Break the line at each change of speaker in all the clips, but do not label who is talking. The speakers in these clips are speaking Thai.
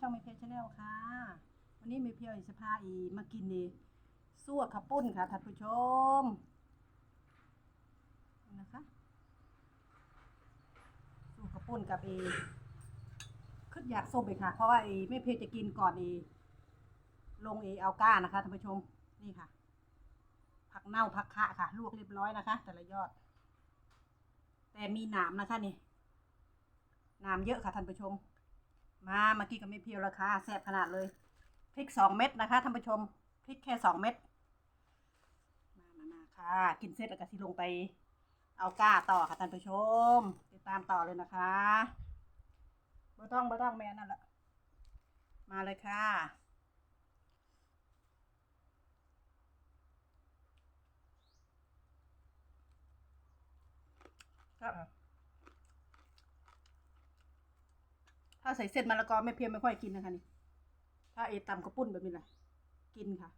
ช่องมีเพียวชาแนลค่ะ วันนี้มีเพียวอิสภาอีมากินนี่ซั่วข้าวปุ้นค่ะท่านผู้ชมนะคะซั่วข้าวปุ้นกับเอขึ้นอยากส้มเลยค่ะ เพราะว่าเอไม่เพียวจะกินก่อนเอลงเอเอาก้านะคะท่านผู้ชมนี่ค่ะ ผักเน่าผักคะค่ะ ลวกเรียบร้อยนะคะ แต่ละยอด แต่มีหนามนะคะนี่หนามเยอะค่ะท่านผู้ชม มามากินกับไม่เพียวราคาแซ่บขนาดเลยพริกสองเม็ดนะคะท่านผู้ชมพริกแค่สองเม็ดมามามาค่ะ กินเสร็จแล้วก็สิลงไป เอาก้าต่อค่ะท่านผู้ชม ติดตามต่อเลยนะคะบ่ต้องบ่ต้องแม่นั่นแหละมาเลยค่ะครับ ถ้าใส่เส้นมะละกอไม่เพียงไม่ค่อยกินนะคะนี่ ถ้าเอตำกระปุ้นแบบนี้แหละกินค่ะ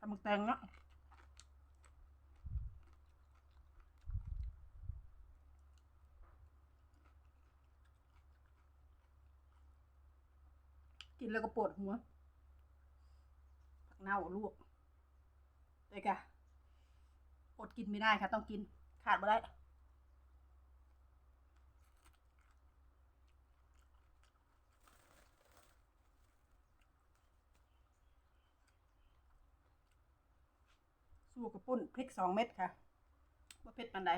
ตำมึกแตงเนาะกินแล้วก็ปวดหัว ผักเน่าลวกเลยค่ะ อดกินไม่ได้ค่ะ ต้องกิน ขาดไม่ได้สู้กระปุ้นพริกสองเม็ดค่ะว่าเผ็ดปันใด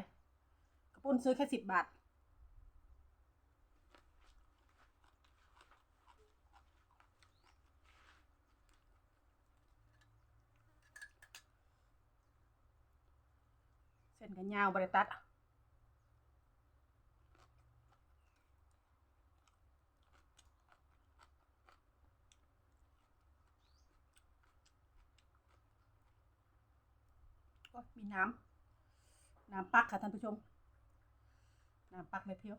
กระปุ้นซื้อแค่สิบบาท ส้นกันยาวบริตัดก็มีน้ำ น้ำปักค่ะท่านผู้ชม น้ำปักไม่เพียว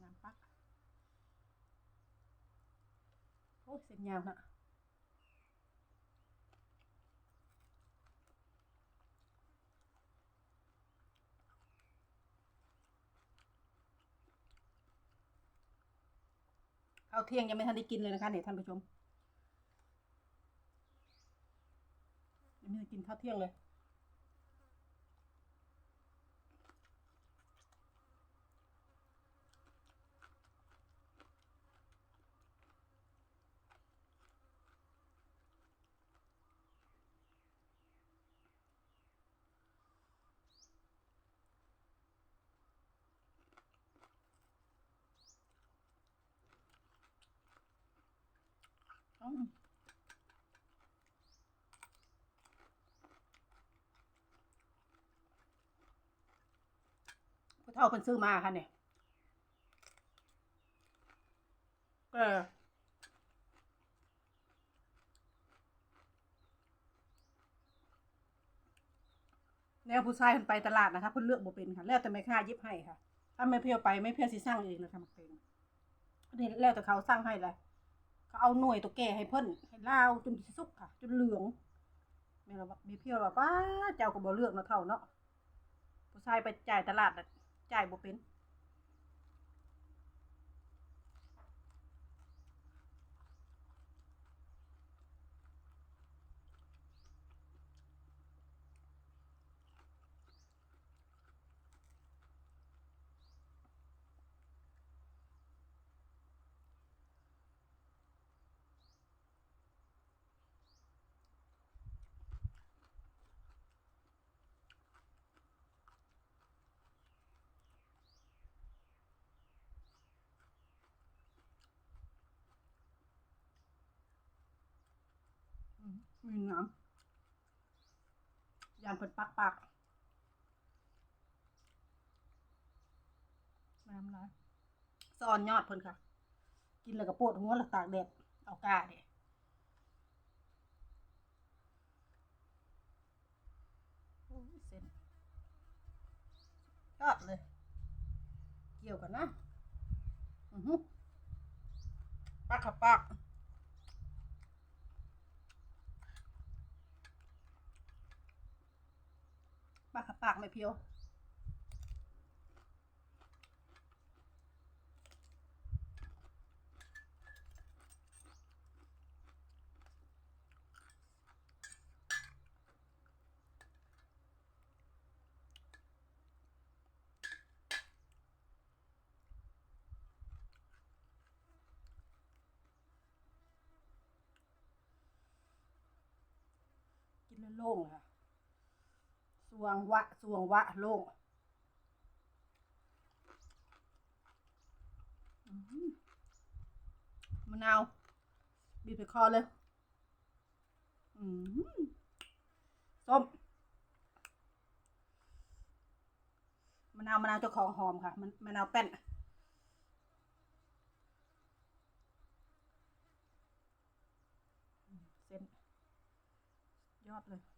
น้ำปัก โอ้เส้นยาวนะาวเที่ยงยังไม่ทันได้กินเลยนะคะเนี่ยท่านผู้ชมยังไม่ได้กินข้าวเที่ยงเลย ผู้เฒ่าเพิ่นซื้อมาค่ะเนี่ยก็แนวผู้ชายเพิ่นไปตลาดนะคะเพิ่นเลือกบ่เป็นค่ะ แล้วแต่แม่ค้ายิบให้ค่ะ ถ้าไม่เพียวไปไม่เพียวสิสั่งเองนะคะมักเป็นอันนี้แล้วแต่เขาสั่งให้เลย เขาเอาหน่วยตัวแก่ให้เพิ่นให้ลาวจนสิสุกค่ะ จนเหลืองแม่เราบอกมีเพียวว่าป้าเจ้าก็บ่เลือกเนาะเท่าเนาะผู้ชายไปจ่ายตลาดน่ะจ่ายบ่เป็น มีน้ำยานเพิ่นปักปากน้ำลายสอนยอดเพิ่นค่ะ กินแล้วก็ปวดหัวแล้วตากแดดเอากาเด้โอ้ยเส้นยอดเลย เกี่ยวกันนะ อือฮึปักขับปัก ปากกับปเพียวกินแล้วโล่งค่ะ วงวะสวงวะโล่งมะนาวบีบไปคอเลยอืมส้มมะนาวมะนาวเจ้าของหอมค่ะมันมะนาวแป้นเส้นยอดเลย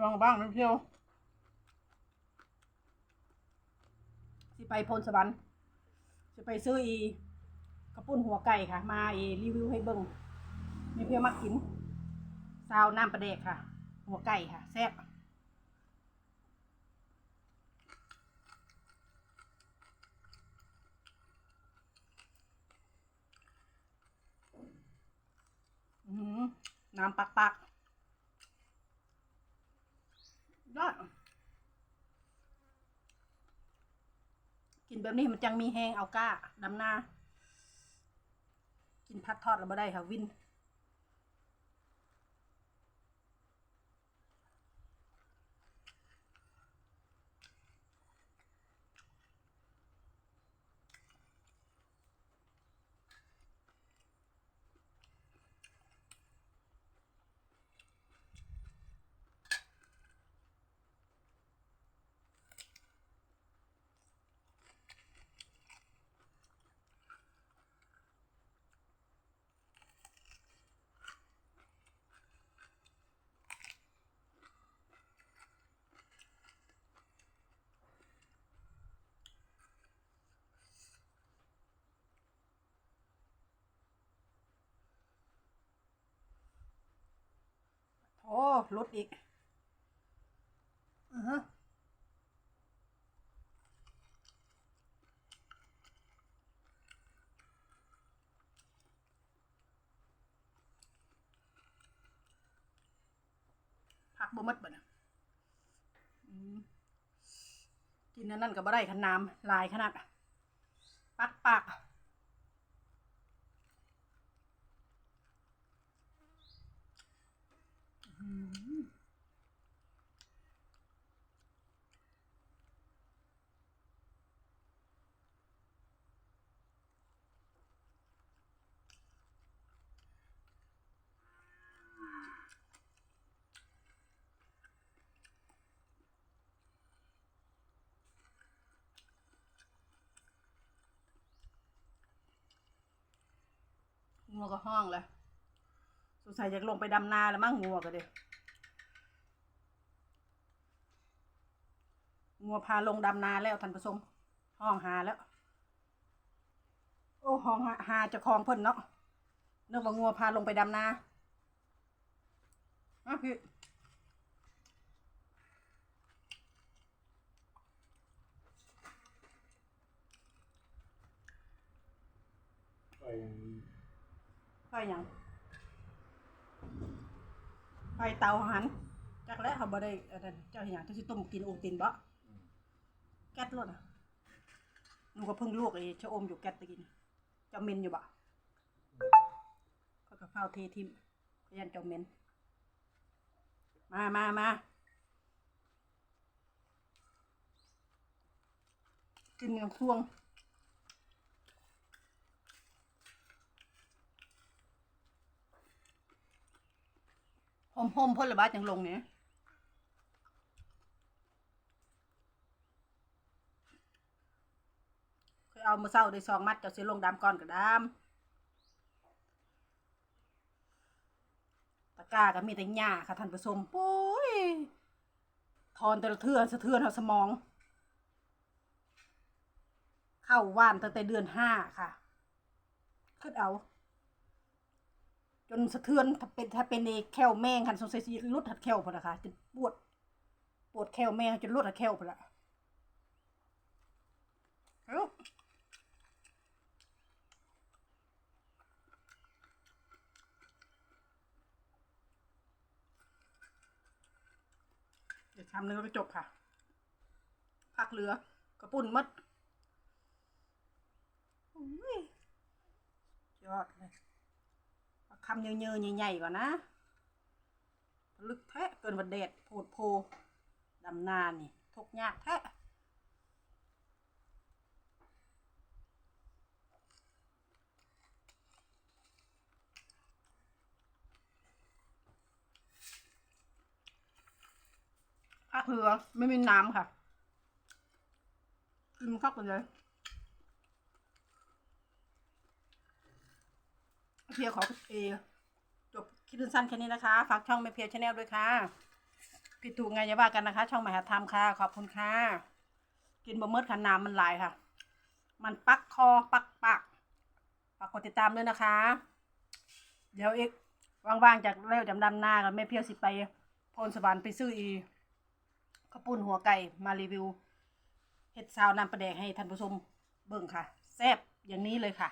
ลองบ้างนะเพียว สิไปพลสวรรค์จะไปซื้ออีกระปุ้นหัวไก่ค่ะ มาอีรีวิวให้เบิ่งมีเพียวมักกินซาวน้ำประเดกค่ะ หัวไก่ค่ะแซ่บน้ำปักปักยอด กินแบบนี้มันจังมีแห้งเอาก้าดำหน้า กินพัดทอดแล้วบ่ได้ค่ะวิน อ้ลดอีกอือฮะผักบ่หมดบ่นะกินอันนั่นก็บ่ได้ขนาดลายขนาดปักปากอืม งัวก็ห้องเลย สงสัยอยากลงไปดำนาแล้วมั้งงัวก็เด้งัวพาลงดำนาแล้วท่านผู้ชมห้องหาแล้ว โอ้ห้องหาหาเจะคลองเพิ่นเนาะนึกว่างัวพาลงไปดำนาอะพี่
ไป
ไฟหยังไฟเตาหันจักแล้วเขาบ่ได้อันนั้นเจ้าเห็นหยังเจ้าสิต้มกินโอตินบ่แก๊สรถอะหนูก็เพิ่งลวกไอ้ชะอมอยู่แก๊สตะกี้นี่เจ้าเมนอยู่บ่เขาก็เฝ้าเททิมขยันเจ้าเมนมามามากินเมียงซ่วง หอมหอมพ่นระบาดจังลงเนี่ยเอามาเศร้าได้ซองมัดจะเสียลงดามก่อนกับดามตะก้าก็มีแต่หญ้าค่ะท่านผู้ชมปุ้ยทอนแต่ละเทือนสะเทือนเอาสมอง เข้าว่านตั้งแต่เดือนห้าค่ะขึ้นเอา นสะเทือนถ้าเป็นถ้าเป็นในแควแมงคันสงสัยสิรุดหัดแควพอละค่ะจนปวดปวดแควแมงจนรุดหัดแควพอละเอ้าเดี๋ยวทำเนื้อก็จบค่ะพักเรือกระปุ่นหมดอุ้ยยอดเลย คำเยอะๆใหญ่ๆก่อนนะ ลึกแทะเกินวันเดดโพดโพดำนานนี่ทุกยากแทะภาเรือไม่มีน้ำค่ะกินเข้ากันเลย เพียขอเอจบคลิปสั้นแค่นี้นะคะ ฝากช่องไม่เพียชาแนลด้วยค่ะผิดถูกไงอย่าว่ากันนะคะ ช่องมหาธรรมค่ะ ขอบคุณค่ะ กินบะเมิดขันน้ำมันหลายค่ะ มันปักคอปักปากฝากกดติดตามด้วยนะคะ เดี๋ยวอีกว่างๆจากเล่วจำดำหน้ากับแม่เพียวสิไปพรสวรรค์ไปซื้ออีข้าวปุ้นหัวไก่มารีวิวเห็ดซาวน้ำประแดกให้ท่านผู้ชมเบิ่งค่ะ แซ่บอย่างนี้เลยค่ะ